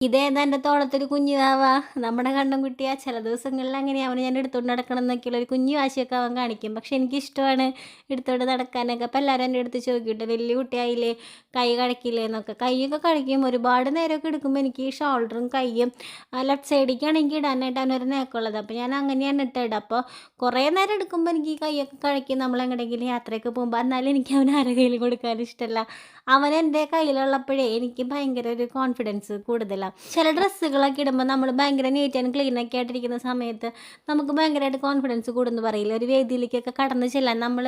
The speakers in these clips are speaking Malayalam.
ഇതേതാ എന്റെ തോളത്തൊരു കുഞ്ഞുവാവാ നമ്മുടെ കണ്ണും കുട്ടിയാ. ചില ദിവസങ്ങളിൽ അങ്ങനെ അവന് ഞാൻ എടുത്തുകൊണ്ട് നടക്കണം എന്നൊക്കെയുള്ള ഒരു കുഞ്ഞു വാശിയൊക്കെ അവൻ കാണിക്കും. പക്ഷെ എനിക്കിഷ്ടമാണ് എടുത്തോണ്ട് നടക്കാനൊക്കെ. അപ്പം എല്ലാവരും എന്റെ അടുത്ത് ചോദിക്കട്ടെ വലിയ കുട്ടിയായില്ലേ? കൈ കളിക്കില്ലേ എന്നൊക്കെ. കൈയൊക്കെ കഴിക്കും. ഒരുപാട് നേരമൊക്കെ എടുക്കുമ്പോൾ എനിക്ക് ഈ ഷോൾഡറും കൈയും ലെഫ്റ്റ് എനിക്ക് ഇടാനായിട്ട് അവനൊരു നേക്കുള്ളത് അപ്പോൾ ഞാൻ അങ്ങനെയാണ് ഇട്ടിടുക അപ്പോൾ കുറേ നേരം എടുക്കുമ്പോൾ എനിക്ക് ഈ കൈയൊക്കെ കഴക്കി. നമ്മൾ എങ്ങനെയെങ്കിലും യാത്രയൊക്കെ പോകുമ്പോൾ എന്നാലും എനിക്ക് അവൻ ആരെ കയ്യിൽ കൊടുക്കാൻ ഇഷ്ടമല്ല. അവൻ എന്റെ കയ്യിലുള്ളപ്പോഴേ എനിക്ക് ഭയങ്കര ഒരു കോൺഫിഡൻസ് കൂടുതലാണ് ചില ഡ്രസ്സുകളൊക്കെ ഇടുമ്പോൾ നമ്മൾ ഭയങ്കര നീറ്റ് ആൻഡ് ക്ലീൻ ഒക്കെ ആയിട്ടിരിക്കുന്ന സമയത്ത് നമുക്ക് ഭയങ്കരമായിട്ട് കോൺഫിഡൻസ് കൂടുന്നു പറയില്ല? ഒരു വേദിയിലേക്കൊക്കെ കടന്നു ചെല്ലാൻ നമ്മൾ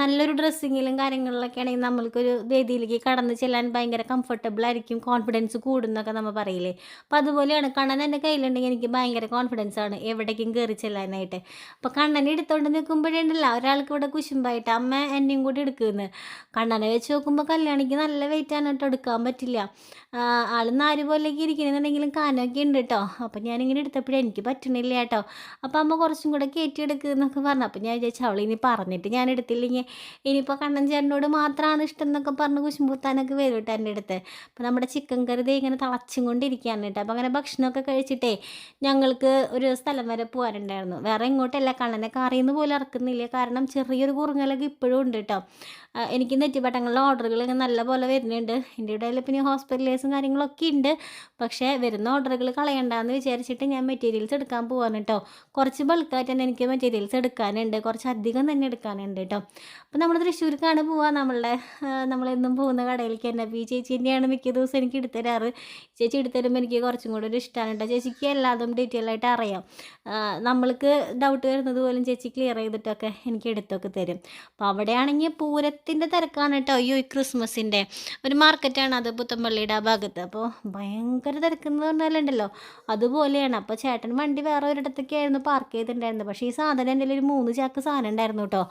നല്ലൊരു ഡ്രസ്സിങ്ങിലും കാര്യങ്ങളിലൊക്കെ ആണെങ്കിൽ നമ്മൾക്കൊരു വേദിയിലേക്ക് കടന്നു ചെല്ലാൻ ഭയങ്കര കംഫർട്ടബിൾ ആയിരിക്കും കോൺഫിഡൻസ് കൂടുന്നൊക്കെ നമ്മൾ പറയില്ലേ? അപ്പോൾ അതുപോലെയാണ് കണ്ണൻ എന്റെ കയ്യിലുണ്ടെങ്കിൽ എനിക്ക് ഭയങ്കര കോൺഫിഡൻസ് ആണ് എവിടേക്കും കയറി ചെല്ലാനായിട്ട്. അപ്പോൾ കണ്ണനെ എടുത്തോണ്ട് നിൽക്കുമ്പോഴേണ്ടല്ല ഒരാൾക്ക് ഇവിടെ കുശുമ്പായിട്ട് അമ്മ എന്നെയും കൂടി എടുക്കുന്നത് കണ്ണനെ വെച്ച് നോക്കുമ്പോൾ കല്യാണിക്ക് നല്ല വെയിറ്റ് ആണ് കേട്ടോ എടുക്കാൻ പറ്റില്ല. ആൾ നാല് പോലേക്ക് ഇരിക്കണമെന്നുണ്ടെങ്കിലും കാനൊക്കെ ഉണ്ട് കേട്ടോ അപ്പം ഞാനിങ്ങനെ എടുത്തപ്പോഴേ എനിക്ക് പറ്റണില്ല കേട്ടോ അപ്പം അമ്മ കുറച്ചും കൂടെ കയറ്റിയെടുക്കുക എന്നൊക്കെ പറഞ്ഞു. അപ്പം ഞാൻ വിചാരിച്ചു അവൾ ഇനി പറഞ്ഞിട്ട് ഞാൻ എടുത്തില്ലെങ്കിൽ ഇനിയിപ്പോൾ കണ്ണൻ ചേട്ടനോട് മാത്രമാണ് ഇഷ്ടം എന്നൊക്കെ പറഞ്ഞ് കുശുമ്പൂത്താനൊക്കെ വരും കേട്ടോ എന്റെ അടുത്ത്. അപ്പം നമ്മുടെ ചിക്കൻ കറി ദേ ഇങ്ങനെ തിളച്ചും കൊണ്ടിരിക്കുകയാണ് കേട്ടോ അപ്പം അങ്ങനെ ഭക്ഷണമൊക്കെ കഴിച്ചിട്ടേ ഞങ്ങൾക്ക് ഒരു സ്ഥലം വരെ പോകാനുണ്ടായിരുന്നു. വേറെ ഇങ്ങോട്ടല്ല കണ്ണനെ കറിയെന്ന് പോലും ഇറക്കുന്നില്ല. കാരണം ചെറിയൊരു കുറുങ്ങലൊക്കെ ഇപ്പോഴും ഉണ്ട് കേട്ടോ എനിക്ക് നെറ്റിപ്പട്ടങ്ങളുടെ ഓർഡറുകൾ നല്ല പോലെ വരുന്നുണ്ട്. എന്റെ ഇടയിൽ പിന്നെ ഹോസ്പിറ്റലേഴ്സും കാര്യങ്ങളൊക്കെ ഉണ്ട്. പക്ഷേ വരുന്ന ഓർഡറുകൾ കളയണ്ടെന്ന് വിചാരിച്ചിട്ട് ഞാൻ മെറ്റീരിയൽസ് എടുക്കാൻ പോവാണ് കേട്ടോ കുറച്ച് ബൾക്കായിട്ട് തന്നെ എനിക്ക് മെറ്റീരിയൽസ് എടുക്കാനുണ്ട്. കുറച്ച് അധികം തന്നെ എടുക്കാനുണ്ട് കേട്ടോ അപ്പോൾ നമ്മൾ തൃശ്ശൂർക്കാണ് പോവുക നമ്മളുടെ നമ്മളെന്നും പോകുന്ന കടയിലേക്ക് തന്നെ. അപ്പോൾ ഈ ചേച്ചി തന്നെയാണ് മിക്ക ദിവസം എനിക്ക് എടുത്തരാറ് ചേച്ചി എടുത്തരുമ്പോൾ എനിക്ക് കുറച്ചും കൂടെ ഒരു ഇഷ്ടമാണ് കേട്ടോ ചേച്ചിക്ക് എല്ലാതും ഡീറ്റെയിൽ ആയിട്ട് അറിയാം. നമ്മൾക്ക് ഡൗട്ട് വരുന്നത് പോലും ചേച്ചി ക്ലിയർ ചെയ്തിട്ടൊക്കെ എനിക്ക് എടുത്തൊക്കെ തരും. അപ്പോൾ അവിടെയാണെങ്കിൽ പൂരത്തിന്റെ തിരക്കാണ് കേട്ടോ അയ്യോ ഈ ക്രിസ്മസിന്റെ ഒരു മാർക്കറ്റാണ് അത് പുത്തമ്പള്ളിയുടെ ആ ഭാഗത്ത്. അപ്പോൾ ഭയങ്കര തിരക്കെന്ന് പറഞ്ഞാലുണ്ടല്ലോ. അതുപോലെയാണ്. അപ്പോൾ ചേട്ടൻ വണ്ടി വേറെ ഒരിടത്തൊക്കെയായിരുന്നു പാർക്ക് ചെയ്തിട്ടുണ്ടായിരുന്നത്. പക്ഷേ ഈ സാധനം എന്റെ ഒരു മൂന്ന് ചാക്ക് സാധനം ഉണ്ടായിരുന്നു കേട്ടോ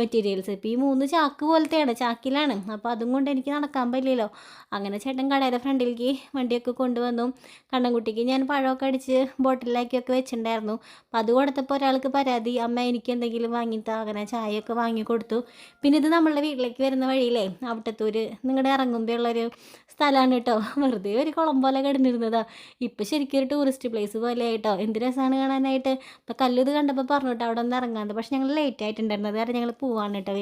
മെറ്റീരിയൽസ് ഇപ്പോൾ ഈ മൂന്ന് ചാക്ക് പോലത്തെയാണ്. ചാക്കിലാണ്. അപ്പോൾ അതും കൊണ്ട് എനിക്ക് നടക്കാൻ പറ്റില്ലല്ലോ. അങ്ങനെ ചേട്ടൻ കടയുടെ ഫ്രണ്ടിലേക്ക് വണ്ടിയൊക്കെ കൊണ്ടുവന്നു. കണ്ണൻകുട്ടിക്ക് ഞാൻ പഴമൊക്കെ അടിച്ച് ബോട്ടിലാക്കിയൊക്കെ വെച്ചിട്ടുണ്ടായിരുന്നു. അപ്പോൾ അത് കൊടുത്തപ്പോൾ ഒരാൾക്ക് പരാതി. അമ്മ എനിക്ക് എന്തെങ്കിലും വാങ്ങിത്താ അങ്ങനെ ചായയൊക്കെ വാങ്ങി കൊടുത്തു. പിന്നെ ഇത് നമ്മളുടെ വീട്ടിലേക്ക് വരുന്ന വഴിയിലേ അവിട്ടത്തൂര് നിങ്ങളുടെ ഇറങ്ങുമ്പോഴുള്ളൊരു സ്ഥലമാണ് കേട്ടോ വെറുതെ ഒരു കുളം പോലെ കിടന്നിരുന്നതാ. ഇപ്പം ശരിക്കും ഒരു ടൂറിസ്റ്റ് പ്ലേസ് പോലെ ആയിട്ടോ. എന്ത് രസമാണ് കാണാനായിട്ട്? ഇപ്പം കല്ലിത് കണ്ടപ്പോൾ പറഞ്ഞു കേട്ടോ അവിടെ ഒന്ന് ഇറങ്ങാണ്ട് പക്ഷെ ഞങ്ങൾ ലേറ്റ് ആയിട്ടുണ്ടായിരുന്നത് കാരണം ഞങ്ങൾ പോവാണ് കേട്ടോ